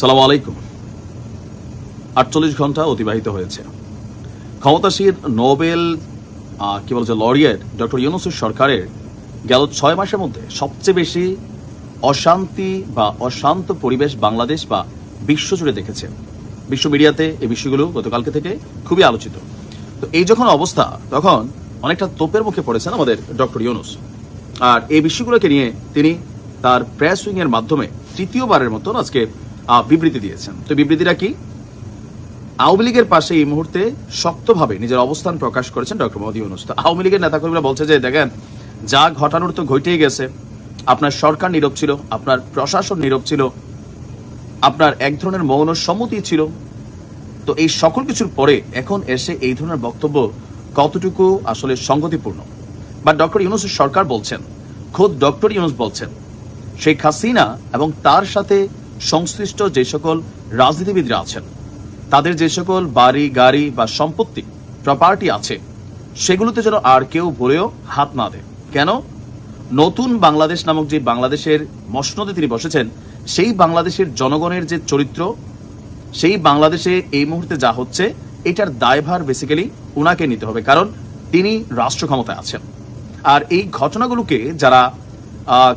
সালাম আলাইকুম। আটচল্লিশ ঘণ্টা অতিবাহিত হয়েছে। ক্ষমতাসীন নোবেল কি বলছে লরিয়েট ডক্টর ইউনুসের সরকারের গেল ছয় মাসের মধ্যে সবচেয়ে বেশি অশান্তি বা অশান্ত পরিবেশ বাংলাদেশ বা বিশ্বজুড়ে দেখেছে। বিশ্ব মিডিয়াতে এই বিষয়গুলো গতকালকে থেকে খুবই আলোচিত। তো এই যখন অবস্থা, তখন অনেকটা তোপের মুখে পড়েছেন আমাদের ডক্টর ইউনুস। আর এই বিষয়গুলোকে নিয়ে তিনি তার প্রেস উইং এর মাধ্যমে তৃতীয়বারের মতন আজকে বিবৃতি দিয়েছেন। তো বিবৃতিটা কি? আওয়ামী লীগের পাশে এই মুহূর্তে শক্তভাবে নিজের অবস্থান প্রকাশ করেছেন ডক্টর মোদী ইউনুস। তো আওয়ামী লীগের নেতাকর্মীরা বলছে যে, দেখেন, যা ঘটানোর তো ঘটেই গেছে। আপনার সরকার নীরব ছিল, আপনার প্রশাসন নীরব ছিল, আপনার এক ধরনের মৌন সম্মতি ছিল। তো এই সকল কিছুর পরে এখন এসে এই ধরনের বক্তব্য কতটুকু আসলে সঙ্গতিপূর্ণ বা ডক্টর ইউনুসের সরকার বলছেন, খোদ ডক্টর ইউনুস বলছেন, শেখ হাসিনা এবং তার সাথে সংশ্লিষ্ট যে সকল রাজনীতিবিদরা আছেন, তাদের যে সকল বাড়ি, গাড়ি বা সম্পত্তি প্রপার্টি আছে, সেগুলোতে যেন আর কেউ ভরেও হাত না দেয়। কেন? নতুন বাংলাদেশ নামক যে বাংলাদেশের মসনদে তিনি বসেছেন, সেই বাংলাদেশের জনগণের যে চরিত্র, সেই বাংলাদেশে এই মুহূর্তে যা হচ্ছে, এটার দায়ভার বেসিক্যালি উনাকে নিতে হবে। কারণ তিনি রাষ্ট্র ক্ষমতায় আছেন। আর এই ঘটনাগুলোকে যারা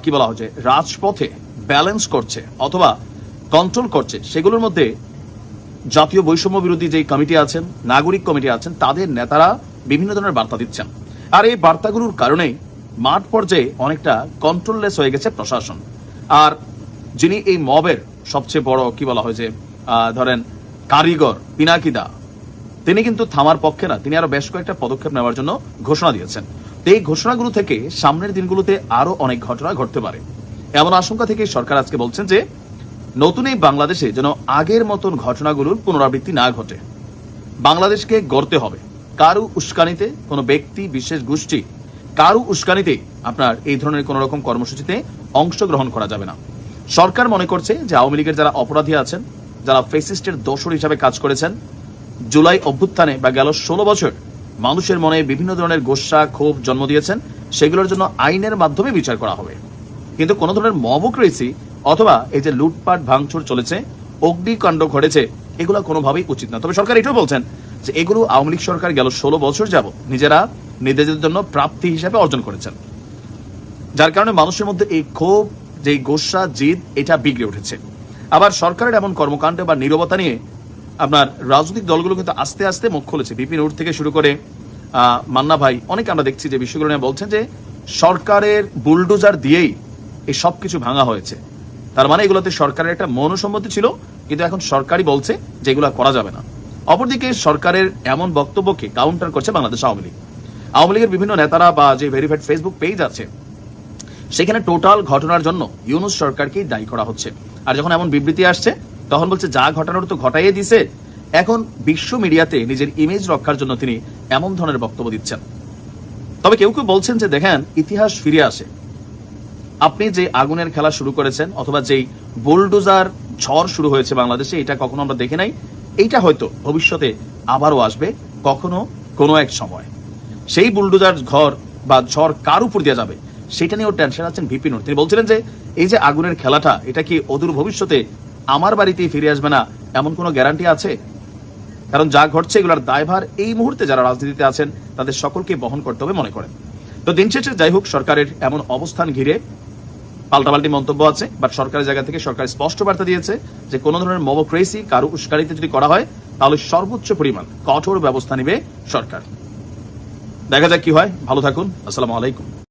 কি বলা হচ্ছে রাজপথে ব্যালেন্স করছে, অথবা কন্ট্রোল করছে, সেগুলোর মধ্যে জাতীয় বৈষম্য বিরোধী যে কমিটি আছেন, নাগরিক কমিটি আছেন, তাদের নেতারা বিভিন্ন ধরনের বার্তা দিচ্ছেন। আর এই বার্তাগুলোর কারণেই মাঠ পর্যায়ে অনেকটা কন্ট্রোললেস হয়ে গেছে প্রশাসন। আর যিনি এই মবের সবচেয়ে বড় কি বলা হয় যে ধরেন কারিগর পিনাকিদা তিনি কিন্তু থামার পক্ষে না, তিনি আরও বেশ কয়েকটা পদক্ষেপ নেওয়ার জন্য ঘোষণা দিয়েছেন। এই ঘোষণাগুলো থেকে সামনের দিনগুলোতে আরও অনেক ঘটনা ঘটতে পারে। এমন আশঙ্কা থেকে সরকার আজকে বলছেন যে নতুন এই বাংলাদেশে যেন আগের মতন ঘটনাগুলোর পুনরাবৃত্তি না ঘটে। বাংলাদেশকে গড়তে হবে। কারু উস্কানিতে কোনো ব্যক্তি, বিশেষ গোষ্ঠী কারু উস্কানিতে আপনার এই ধরনের কোন রকম কর্মসূচিতে অংশগ্রহণ করা যাবে না। সরকার মনে করছে যে আওয়ামী লীগের যারা অপরাধী আছেন, যারা ফেসিস্টের দোষর হিসাবে কাজ করেছেন, জুলাই অভ্যুত্থানে বা গেল ষোলো বছর মানুষের মনে বিভিন্ন ধরনের গোসা, ক্ষোভ জন্ম দিয়েছেন, সেগুলোর জন্য আইনের মাধ্যমে বিচার করা হবে। কিন্তু কোন ধরনের মবক্রেসি অথবা এই যে লুটপাট, ভাঙচুর চলেছে, অগ্নিকাণ্ড ঘটেছে, এগুলো কোনোভাবেই উচিত না। তবে সরকার এটাও বলছেন যে এগুলো আওয়ামী লীগ সরকার গেল ষোলো বছর যাব নিজেরা নিজেদের জন্য প্রাপ্তি হিসাবে অর্জন করেছেন। যার কারণে মানুষের মধ্যে এই ক্ষোভ, যে গোসা, জিদ, এটা বিগড়ে উঠেছে। আবার সরকারের এমন কর্মকাণ্ড বা নীরবতা নিয়ে আপনার রাজনৈতিক দলগুলো কিন্তু আস্তে আস্তে মুখ খুলেছে। বিপিন উঠ থেকে শুরু করে মান্না ভাই অনেক আমরা দেখছি যে বিষয়গুলো বলছেন যে সরকারের বুলডোজার দিয়েই এই সব কিছু ভাঙা হয়েছে। তার মানে এগুলোতে সরকারের একটা মনসম্মতি ছিল, কিন্তু এখন সরকারই বলছে যে এগুলো করা যাবে না। অপরদিকে সরকারের এমন বক্তব্যকে কাউন্টার করছে বাংলাদেশ আওয়ামী লীগ। আওয়ামী লীগের বিভিন্ন নেতারা বা যে ভেরিফাইড ফেসবুক পেজ আছে, সেখানে টোটাল ঘটনার জন্য ইউনুস সরকারকেই দায়ী করা হচ্ছে। আর যখন এমন বিবৃতি আসছে, তখন বলছে, যা ঘটানোর তো ঘটাইয়ে দিছে। এখন বিশ্ব মিডিয়াতে নিজের ইমেজ রক্ষার জন্য তিনি এমন ধরনের বক্তব্য দিচ্ছেন। তবে কেউ কেউ বলছেন যে, দেখেন, ইতিহাস ফিরে আসে। আপনি যে আগুনের খেলা শুরু করেছেন অথবা যেই বোলডোজার ঝড় শুরু হয়েছে বাংলাদেশে, এটা কখনো আমরা দেখে নাই। এইটা হয়তো ভবিষ্যতে আবারও আসবে, কখনো কোনো এক সময়। সেই বুলডোজার ঘর বা ঝড় কার উপর দেওয়া যাবে, সেটা নিয়েও টেনশন আছেন ভিপি নুর। তিনি বলছিলেন যে, এই যে আগুনের খেলাটা, এটা কি অদূর ভবিষ্যতে আমার বাড়িতেই ফিরে আসবে না? এমন কোনো গ্যারান্টি আছে? কারণ যা ঘটছে, এগুলোর দায়ভার এই মুহূর্তে যারা রাজনীতিতে আছেন, তাদের সকলকে বহন করতে হবে মনে করেন। তো দিন শেষে যাই হোক, সরকারের এমন অবস্থান ঘিরে পাল্টাপাল্টি মন্তব্য আছে বাট সরকারের জায়গা থেকে সরকার স্পষ্ট বার্তা দিয়েছে যে কোনো ধরনের মবক্রেসি কারও উস্কারিতে যদি করা হয়, তাহলে সর্বোচ্চ পরিমাণ কঠোর ব্যবস্থা নেবে সরকার। দেখা যাক কি হয়। ভালো থাকুন। আসসালামু আলাইকুম।